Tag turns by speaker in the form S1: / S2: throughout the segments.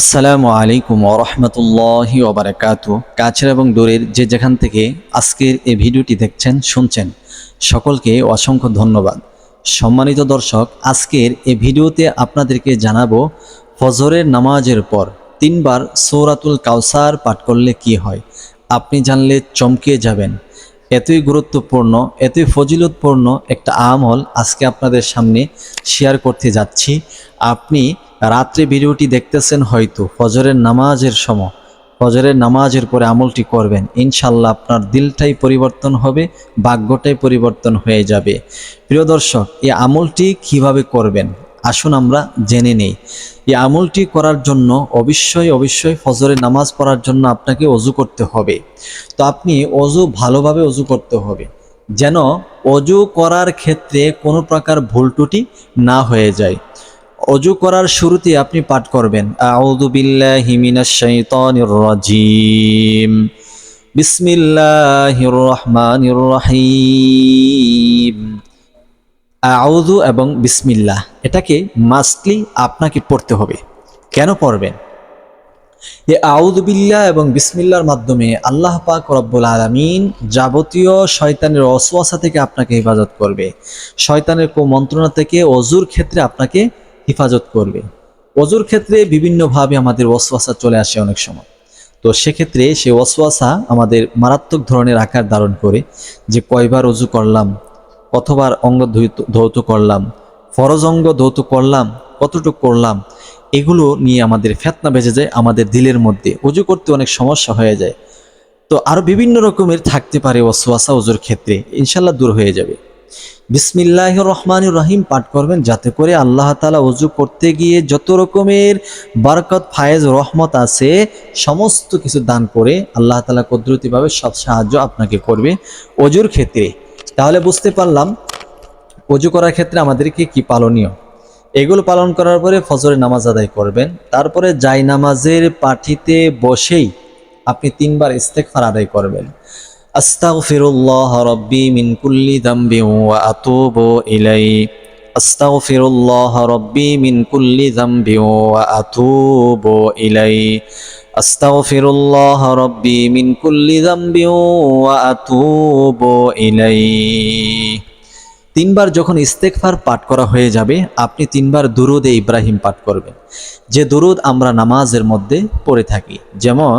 S1: আসসালামু আলাইকুম ওরহমতুল্লাহি ওবরাকাতু কাছের এবং দূরের যে যেখান থেকে আজকের এই ভিডিওটি দেখছেন, শুনছেন, সকলকে অসংখ্য ধন্যবাদ। সম্মানিত দর্শক, আজকের এই ভিডিওতে আপনাদেরকে জানাব ফজরের নামাজের পর তিনবার সৌরাতুল কাউসার পাঠ করলে কি হয়? আপনি জানলে চমকে যাবেন। এতই গুরুত্বপূর্ণ, এতই ফজিলতপূর্ণ একটা আমল আজকে আপনাদের সামনে শেয়ার করতে যাচ্ছি। আপনি রাত্রে ভিডিওটি দেখতেছেন হয়তো ফজরের নামাজের সময় ফজরের নামাজের পরে আমলটি করবেন। ইনশাল্লাহ আপনার দিলটাই পরিবর্তন হবে, ভাগ্যটাই পরিবর্তন হয়ে যাবে। প্রিয় দর্শক, এই আমলটি কীভাবে করবেন? আসুন আমরা জেনে নেই। এই আমলটি করার জন্য অবশ্যই অবশ্যই ফজরের নামাজ পড়ার জন্য আপনাকে অজু করতে হবে। তো আপনি অজু ভালোভাবে অজু করতে হবে, যেন অজু করার ক্ষেত্রে কোনো প্রকার ভুল ত্রুটি না হয়ে যায়। অজু করার শুরুতে আপনি পাঠ করবেন। রহিম। আউযু এবং বিসমিল্লাহ, এটাকে মাস্টলি আপনাকে পড়তে হবে। কেন পড়বেন? এই আউদুবিল্লাহ এবং বিসমিল্লার মাধ্যমে আল্লাহ পাক রব্বুল আলমিন যাবতীয় শয়তানের অসুয়াশা থেকে আপনাকে হেফাজত করবে। শয়তানের কো মন্ত্রণা থেকে অজুর ক্ষেত্রে আপনাকে হেফাজত করবে। অজুর ক্ষেত্রে বিভিন্নভাবে আমাদের ওয়াসওয়াসা চলে আসে অনেক সময়। তো সেক্ষেত্রে সে ওয়াসওয়াসা আমাদের মারাত্মক ধরনের আকার ধারণ করে যে কয়বার অজু করলাম, কতবার অঙ্গ ধৌত- করলাম, ফরজ অঙ্গ ধৌত করলাম, কতটুকু করলাম, এগুলো নিয়ে আমাদের ফেতনা বেজে যায় আমাদের দিলের মধ্যে। অজু করতে অনেক সমস্যা হয়ে যায়। তো আরও বিভিন্ন রকমের থাকতে পারে ওয়াসওয়াসা অজুর ক্ষেত্রে। ইনশাল্লাহ দূর হয়ে যাবে। বিসমিল্লাহ রহমান রহিম পাঠ করবেন। যাতে করে আল্লাহ তালা অজু করতে গিয়ে যত রকমের বারকত, ফায়েজ, রহমত আছে, সমস্ত কিছু দান করে আল্লাহ তালা কুদরতিভাবে সব সাহায্য আপনাকে করবে অজুর ক্ষেত্রে। তাহলে বুঝতে পারলাম, অজু করার ক্ষেত্রে আমাদেরকে কি পালনীয়? এগুলো পালন করার পরে ফজরে নামাজ আদায় করবেন। তারপরে জাই নামাজের পাঠিতে বসেই আপনি তিনবার ইস্তেকফার আদায় করবেন। আস্তাগফিরুল্লাহ রব্বি মিন কুল্লি যামবি ওয়া আতুবু ইলাই আস্তাগফিরুল্লাহ রব্বি মিন কুল্লি যামবি ওয়া আতুবু ইলাই আস্তাগফিরুল্লাহ রব্বি মিন কুল্লি যামবি ওয়া আতুবু ইলাই তিনবার যখন ইস্তেকফার পাঠ করা হয়ে যাবে, আপনি তিনবার দুরুদে ইব্রাহিম পাঠ করবেন। যে দুরুদ আমরা নামাজের মধ্যে পড়ে থাকি, যেমন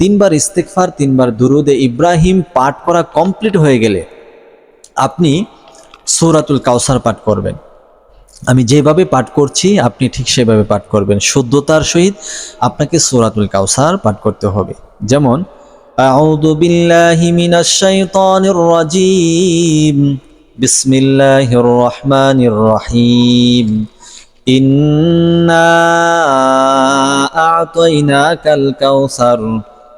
S1: তিনবার ইস্তেকফার তিনবার দুরুদে ইব্রাহিম পাঠ করা কমপ্লিট হয়ে গেলে আপনি সূরাতুল কাউসার পাঠ করবেন। আমি যেভাবে পাঠ করছি, আপনি ঠিক সেভাবে পাঠ করবেন। শুদ্ধতার সহিত আপনাকে সূরাতুল কাউসার পাঠ করতে হবে। যেমন ইন্না আ'তাইনাকাল কাউসার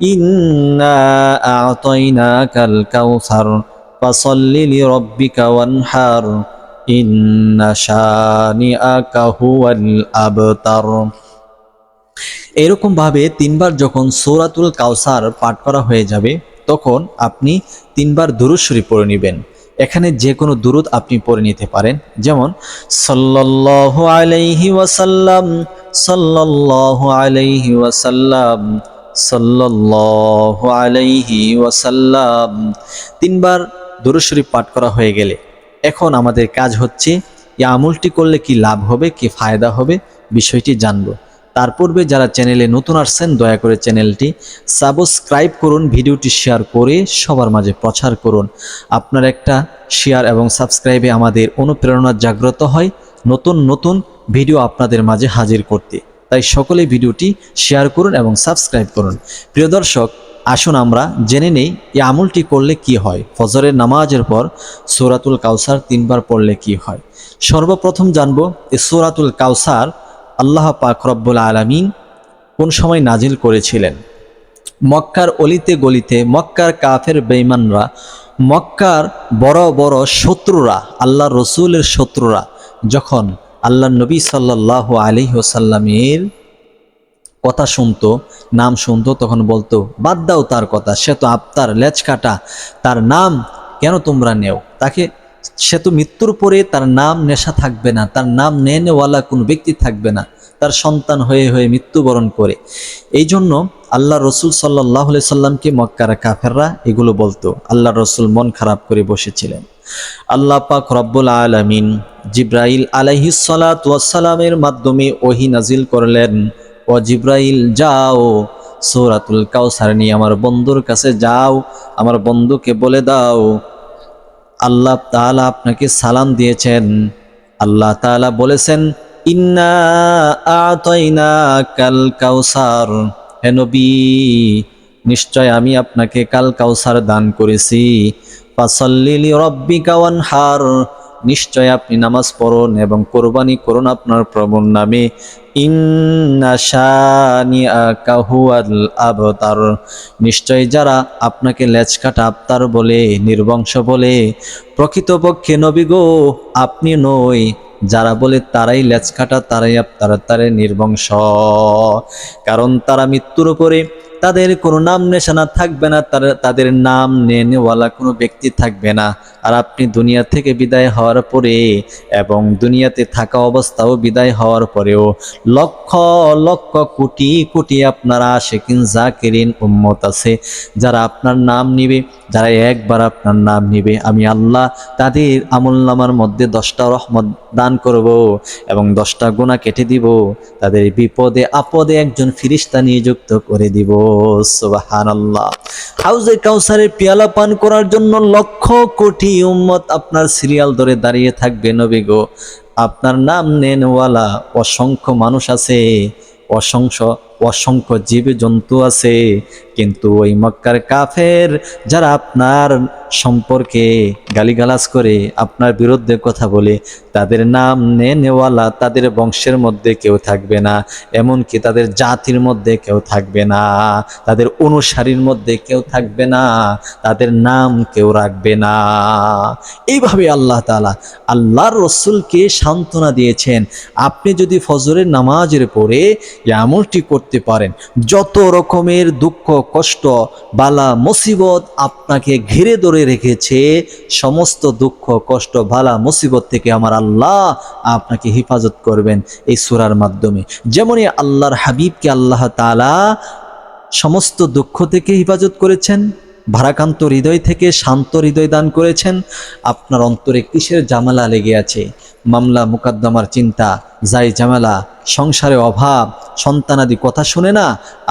S1: ইন্না আতাইনাকাল কাউসার, ফসল্লি লিরাব্বিকা ওয়ানহার, ইন্না শানিআকা হুয়াল আবতার। এরকমভাবে তিনবার যখন সৌরাতুল কাউসার পাঠ করা হয়ে যাবে, তখন আপনি তিনবার দুরুদ শরীফ পড়ে নেবেন। এখানে যে কোনো দুরুদ আপনি পড়ে নিতে পারেন। যেমন, সাল্লাল্লাহু আলাইহি ওয়াসাল্লাম, সাল্লাল্লাহু আলাইহি ওয়াসাল্লাম সাল্লাল্লাহু আলাইহি ওয়াসাল্লাম তিনবার দুরূদ শরীফ পাঠ করা হয়ে গেলে। এখন আমাদের কাজ হচ্ছে, এই আমলটি করলে কি লাভ হবে, কি ফায়দা হবে, বিষয়টি জানব। তার পূর্বে যারা চ্যানেলে নতুন আসছেন, দয়া করে চ্যানেলটি সাবস্ক্রাইব করুন, ভিডিওটি শেয়ার করে সবার মাঝে প্রচার করুন। আপনার একটা শেয়ার এবং সাবস্ক্রাইবে আমাদের অনুপ্রেরণা জাগ্রত হয় নতুন নতুন ভিডিও আপনাদের মাঝে হাজির করতে। তাই সকলে ভিডিওটি শেয়ার করুন এবং সাবস্ক্রাইব করুন। প্রিয় দর্শক, আসুন আমরা জেনে নেই এই আমলটি করলে কি হয়। ফজরের নামাজের পর সূরাতুল কাউসার তিনবার পড়লে কি হয়। সর্বপ্রথম জানব এ সূরাতুল কাউসার আল্লাহ পাক রব্বুল আলামিন কোন সময় নাজিল করেছিলেন। মক্কার অলিতে গলিতে মক্কার কাফের বেঈমানরা, মক্কার বড় বড় শত্রুরা আল্লাহ রসুলের শত্রুরা যখন আল্লাহ নবী সাল্লাহ আলী ওসাল্লামের কথা শুনতো, নাম শুনতো, তখন বলতো, বাদ দাও তার কথা, সে তো আপতার লেজ কাটা, তার নাম কেন তোমরা নেও? তাকে, সে তো মৃত্যুর পরে তার নাম নেশা থাকবে না, তার নাম নেনেওয়ালা কোনো ব্যক্তি থাকবে না। তার সন্তান হয়ে হয়ে মৃত্যুবরণ করে। এই জন্য আল্লাহ রসুল সাল্লাহ সাল্লামকে মক্কার কাফেররা এগুলো বলতো। আল্লাহ রসুল মন খারাপ করে বসেছিলেন। আল্লাহ পাক রব্বুল আলমিন জিব্রাইল আলাইহিসালামের মাধ্যমে ওহি নাজিল করলেন। ও জিব্রাইল, যাও, সৌরাতুল কাউসার নিয়ে আমার বন্ধুর কাছে যাও, আমার বন্ধুকে বলে দাও। আল্লাহ তাআলা আপনাকে সালাম দিয়েছেন। আল্লাহ তাআলা বলেছেন ইন্না আতাইনা কাল কাউসার। হে নবী, নিশ্চয় আমি আপনাকে কাল কাউসার দান করেছি। ফাসাল্লিলি রব্বিকা ওয়ানহার। নিশ্চয় আপনি নামাজ পড়ুন এবং কোরবানি করুন আপনার প্রভুর নামে। আবতার। নিশ্চয় যারা আপনাকে লেজ কাটা আবতার বলে, নির্বংশ বলে, প্রকৃতপক্ষে নবী গো, আপনি নই। যারা বলে তারাই লেজ কাটা তারাই আপনারা তারে নির্বংশ। কারণ তারা মৃত্যুর উপরে তাদের কোনো নাম নেশানা থাকবে না তাদের নাম নেওয়ালা কোনো ব্যক্তি থাকবে না। আর আপনি দুনিয়া থেকে বিদায় হওয়ার পরে এবং দুনিয়াতে থাকা অবস্থাও বিদায় হওয়ার পরেও লক্ষ লক্ষ কোটি কোটি আপনারা আশেকিন জাকিরিন উম্মত আছে, যারা আপনার নাম নিবে, যারা একবার আপনার নাম নিবে। আমি আল্লাহ তাদের আমল নামার মধ্যে দশটা রহমত দান করব এবং দশটা গুণা কেটে দিব, তাদের বিপদে আপদে একজন ফিরিস্তা নিযুক্ত করে দিব। সুবহানাল্লাহ। হাউজে কাউসারের পেয়ালা পান করার জন্য লক্ষ কোটি উম্মত আপনার সিরিয়াল ধরে দাঁড়িয়ে থাকবে, নবী গো। আপনার নাম নেনওয়ালা, অসংখ্য মানুষ আছে অসংখ্য অসংখ্য জীব জন্তু আছে। কিন্তু ওই মক্কার কাফের যারা আপনার সম্পর্কে গালিগালাজ করে, আপনার বিরুদ্ধে কথা বলে, তাদের নাম নে নেওয়ালা তাদের বংশের মধ্যে কেউ থাকবে না, এমনকি তাদের জাতির মধ্যে কেউ থাকবে না, তাদের অনুসারীর মধ্যে কেউ থাকবে না, তাদের নাম কেউ রাখবে না। এইভাবে আল্লাহ তালা আল্লাহর রসুলকে সান্ত্বনা দিয়েছেন, আপনি যদি ফজরের নামাজের পরে এই আমলটি করতে পারেন, যত রকমের দুঃখ কষ্ট, বালা, মুসিবত আপনাকে ঘিরে ধরে রেখেছে। সমস্ত দুঃখ, কষ্ট, বালা, মুসিবত থেকে আমার আল্লাহ আপনাকে হেফাজত করবেন এই সুরার মাধ্যমে। যেমনই আল্লাহর হাবিবকে আল্লাহ তালা সমস্ত দুঃখ থেকে হেফাজত করেছেন ভারাকান্ত হৃদয় থেকে শান্ত হৃদয় দান করেছেন, আপনার অন্তরে কিসের জামালা লেগে আছে? মামলা, মুকাদ্দমার চিন্তা, যাই জামালা সংসারে অভাব সন্তানাদি কথা শুনে না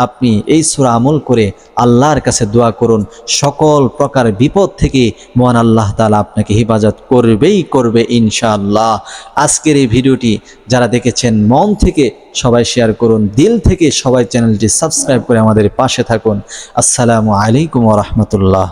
S1: আপনি এই সুরা আমল করে আল্লাহর কাছে দোয়া করুন। সকল প্রকার বিপদ থেকে মহান আল্লাহ তালা আপনাকে হেফাজত করবেই করবে ইনশাআল্লাহ। আজকের এই ভিডিওটি যারা দেখেছেন, মন থেকে সবাই শেয়ার করুন, দিল থেকে সবাই চ্যানেলটি সাবস্ক্রাইব করে আমাদের পাশে থাকুন। আসসালামু আলাইকুম রহমতুল্লাহ।